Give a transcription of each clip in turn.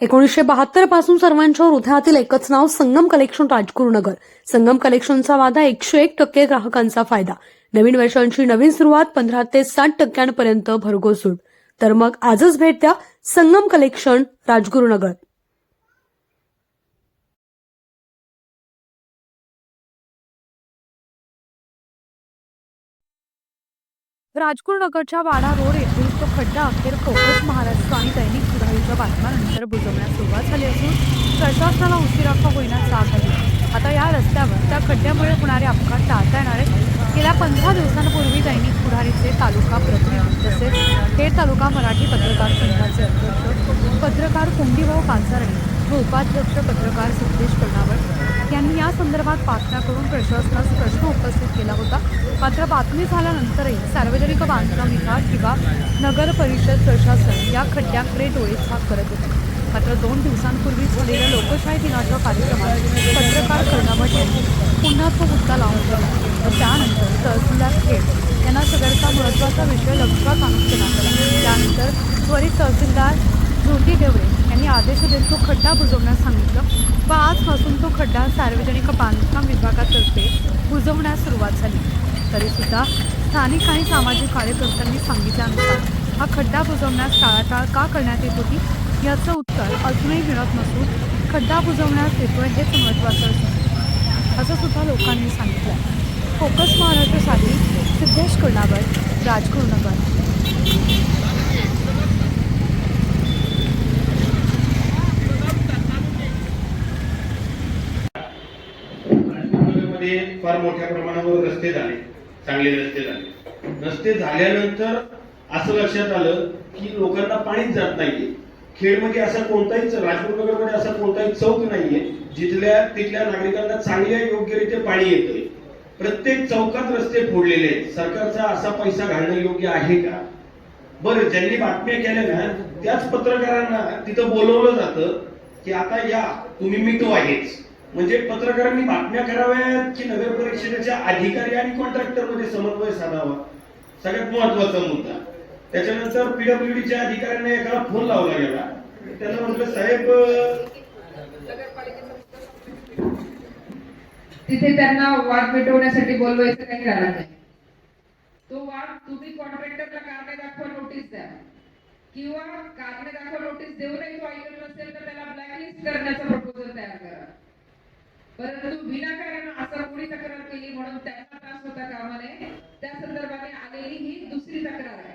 एकोणीसशे बहात्तरपासून सर्वांच्या हृदयातील एकच नाव संगम कलेक्शन राजगुरुनगर. संगम कलेक्शनचा वादा एकशे एक टक्के ग्राहकांचा फायदा. नवीन वर्षांची नवीन सुरुवात पंधरा ते साठ टक्क्यांपर्यंत भरघोस सूट तर मग आजच भेट द्या संगम कलेक्शन राजगुरुनगर. राजगुरुनगरच्या वाडा रोड येथील तो खड्डा अखेर फोकस महाराष्ट्र आणि दैनिक सुधारीच्या बातम्यानंतर बुजवण्यास सुरुवात झाली असून प्रशासनाला उशिरा होईना साथ आली आता या रस्त्यावर त्या खड्ड्यामुळे होणारे अपघात टाळता येणार आहेत. गेल्या पंधरा दिवसांपूर्वी दैनिक पुढारीचे तालुका प्रतिनिधी तसेच खेड तालुका मराठी पत्रकार संघाचे अध्यक्ष पत्रकार कुंडीभाऊ पाचारणे व उपाध्यक्ष पत्रकार सिद्धेश कर्णावत यांनी या संदर्भात बातम्या करून प्रशासनास प्रश्न उपस्थित केला होता. मात्र बातमी झाल्यानंतरही सार्वजनिक बांधकाम विभाग किंवा नगर परिषद प्रशासन या खड्ड्याकडे डोळेछाप करत होते. मात्र दोन दिवसांपूर्वी झालेल्या लोकशाही दिनाच्या कार्यक्रमात पत्रकार कर्णावट यांनी पुन्हा तो मुद्दा लावून दिला व त्यानंतर तहसीलदार खेड यांना सदरचा महत्त्वाचा विषय लक्षात आणून देण्यात आला. त्यानंतर त्वरित तहसीलदार ज्योती ढेवळे यांनी आदेश देत तो खड्डा बुजवण्यास सांगितलं. व आजपासून तो खड्डा सार्वजनिक बांधकाम विभागातर्फे बुजवण्यास सुरुवात झाली. तरीसुद्धा स्थानिक आणि सामाजिक कार्यकर्त्यांनी सांगितल्यानुसार हा खड्डा बुजवण्यास टाळाटाळ का करण्यात येत होती? याचं उत्तर अजूनही मिळत नसून खड्डा बुजवण्यास येतोय हेच महत्त्वाचं असून असं सुद्धा लोकांनी सांगितलं फोकस महाराष्ट्रासाठी सिद्धेश कर्णावर राजगुरुनगरमध्ये फार मोठ्या प्रमाणावर रस्ते झाले चांगले रस्ते झाले. रस्ते झाल्यानंतर असं लक्षात आलं की लोकांना पाणीच जात नाहीये. खेडमध्ये असा कोणताही राजपूरनगरमध्ये असा कोणताही चौक नाहीये जिथल्या तिथल्या नागरिकांना चांगल्या योग्यरीत्या पाणी येतंय. प्रत्येक चौकात रस्ते फोडलेले आहेत. सरकारचा असा पैसा घालणं योग्य आहे का? बरं ज्यांनी बातम्या केल्या ना त्याच पत्रकारांना तिथं बोलवलं जातं की आता या तुम्ही मिटो आहेच. म्हणजे पत्रकारांनी बातम्या कराव्यात की नगर परिषदेच्या अधिकारी आणि कॉन्ट्रॅक्टरमध्ये समन्वय साधावा? सगळ्यात महत्त्वाचा मुद्दा. त्याच्यानंतर पीडब्ल्यूडीच्या अधिकाऱ्यांना एकाला फोन लावला गेला. त्यांना म्हटलं साहेब तिथे त्यांना वाद मिटवण्यासाठी बोलवायचं काही कारण नाही. तो वाद तुम्ही कॉन्ट्रॅक्टरला कारणे दाखवा नोटीस द्या. किंवा कारणे दाखवा नोटीस देऊनही तो ऐकत नसेल तर त्याला ब्लॅकलिस्ट करण्याचा प्रपोजल तयार करा. परंतु विनाकारण असं कोणी तक्रार केली म्हणून त्यांना त्रास होता कामा नये त्या संदर्भाने आलेली ही दुसरी तक्रार आहे.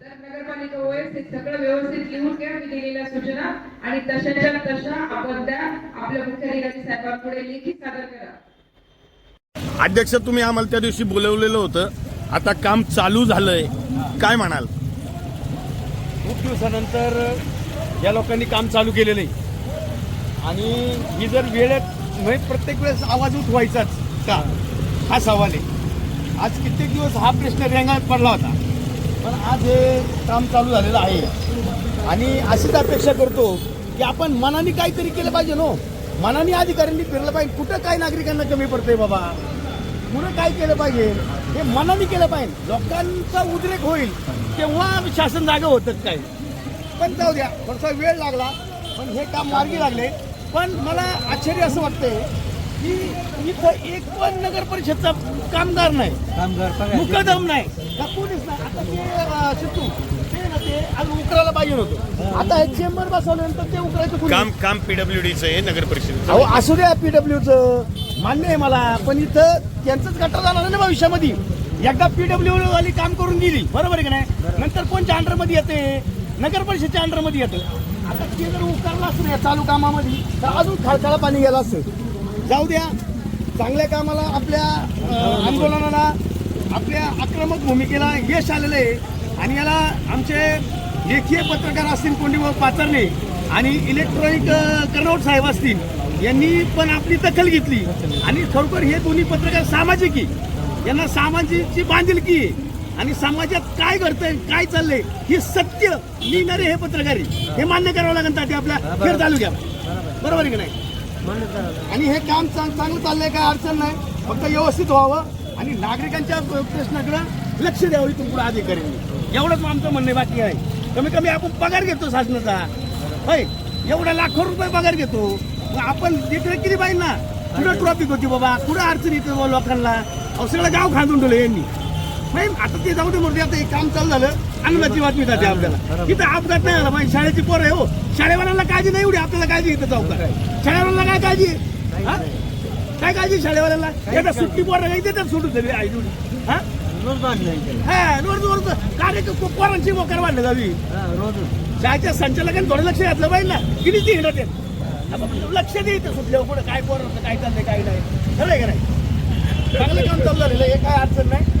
तर नगरपालिका ओएस हे सगळं व्यवस्थित लिहून घ्या मी दिलेल्या सूचना आणि तशाच्या तशा आपण त्या आपल्या मुख्याधिकारी साहेबांपुढे लेखी सादर करा. अध्यक्ष तुम्ही आम्हाला त्या दिवशी बोलवलेलं होतं. आता काम चालू झालंय. काय म्हणाल? खूप दिवसानंतर या लोकांनी काम चालू केलेलं आहे. आणि ही जर वेळेत म्हणजे प्रत्येक वेळेस आवाज उठवायचाच का? हा सवाल आहे. आज कित्येक दिवस हा प्रश्न रेंगाळत पडला होता. पण आज हे काम चालू झालेलं आहे. आणि अशीच अपेक्षा करतो की आपण मनाने काहीतरी केलं पाहिजे नो हो. मनाने अधिकाऱ्यांनी फिरलं पाहिजे. कुठं काय नागरिकांना कमी पडतंय बाबा? कुठं काय केलं पाहिजे? हे मनाने केलं पाहिजे. लोकांचा उद्रेक होईल तेव्हा शासन जागा होतच काही पण जाऊ द्या. थोडासा वेळ लागला. पण हे काम मार्गी लागले. पण मला आश्चर्य असं वाटतंय की इथं एक पण नगर परिषदचा कामगार नाही. कामगार मुकदम नाही. का कोणीच नाही? आता ते अं, सिद्धू ते ना ते आज उकरायला पाहिजे होतं. आता हे चेंबर बसवल्यानंतर ते उकरायचं कुणी? काम काम पीडब्ल्यूडीचं आहे नगर परिषद अहो असू द्या पीडब्ल्यूचं मान्य आहे मला. पण इथं त्यांचंच गटर जाणार आहे ना भविष्यामध्ये. एकदा पीडब्ल्यू वाली काम करून गेली. बरोबर आहे का नाही? नंतर कोणत्या अंडरमध्ये येते? नगर परिषदच्या अंडरमध्ये येतं आता ते जर उकारलं असतं या चालू कामामध्ये तर अजून खळखळा पाणी गेलं असतं जाऊ द्या. चांगल्या कामाला आपल्या आंदोलनाला आपल्या आक्रमक भूमिकेला यश आलेलं आहे. आणि याला आमचे लेखीय पत्रकार असतील कोंडीभाऊ पाचरणे आणि इलेक्ट्रॉनिक कर्नौट साहेब असतील यांनी पण आपली दखल घेतली. आणि खरोखर हे दोन्ही पत्रकार सामाजिक यांना सामाजिकची बांधिलकी आहे. आणि समाजात काय घडतंय काय चाललंय हे सत्य लिहिणारे हे पत्रकार. हे मान्य करावं लागेल तात्या आपल्या खेळ तालुक्यात बरोबर. आहे की नाही? आणि हे काम चांग- चांगलं चाललंय काय अडचण नाही फक्त व्यवस्थित व्हावं आणि नागरिकांच्या प्रश्नाकडे लक्ष द्यावं इथून पुढे अधिकाऱ्यांनी. एवढंच आमचं म्हणणे बाकी आहे. कमी कमी आपण पगार घेतो शासनाचा. होय एवढा लाखो रुपये पगार घेतो. आपण तिकडे किती पाहिजे ना. कुठं ट्रॉफिक होती बाबा? कुठं अडचण येते लोकांना? सगळं गाव खांदून ठेवलं यांनी. नाही आता ते जाऊ दे म्हणते आता हे काम चालू झालं आनंदाची बातमी जाते आपल्याला. इथं अपघात नाही झाला पाहिजे शाळेची पोरं आहे हो. शाळेवाल्यांना काळजी नाही एवढी आपल्याला काळजी इथं चौकात शाळेवाल्यांना काय काळजी? हा? काय काळजी आहे शाळेवाल्यांना एकदा सुट्टी पोरं नाही देतात सोडून तरी आई हा? हा रोज रोज. कार्य पोरांची मोकार वाढलं जावी शाळेच्या संचालकांनी थोडं लक्ष घातलं पाहिजे ना. किती ती हिंडत लक्ष द्यायचं सुटल्यावर कुठं काय पोरांचं काय चाललंय काय नाही. खरं आहे का नाही? चांगलं काम चालू झालेलं आहे काय अडचण नाही.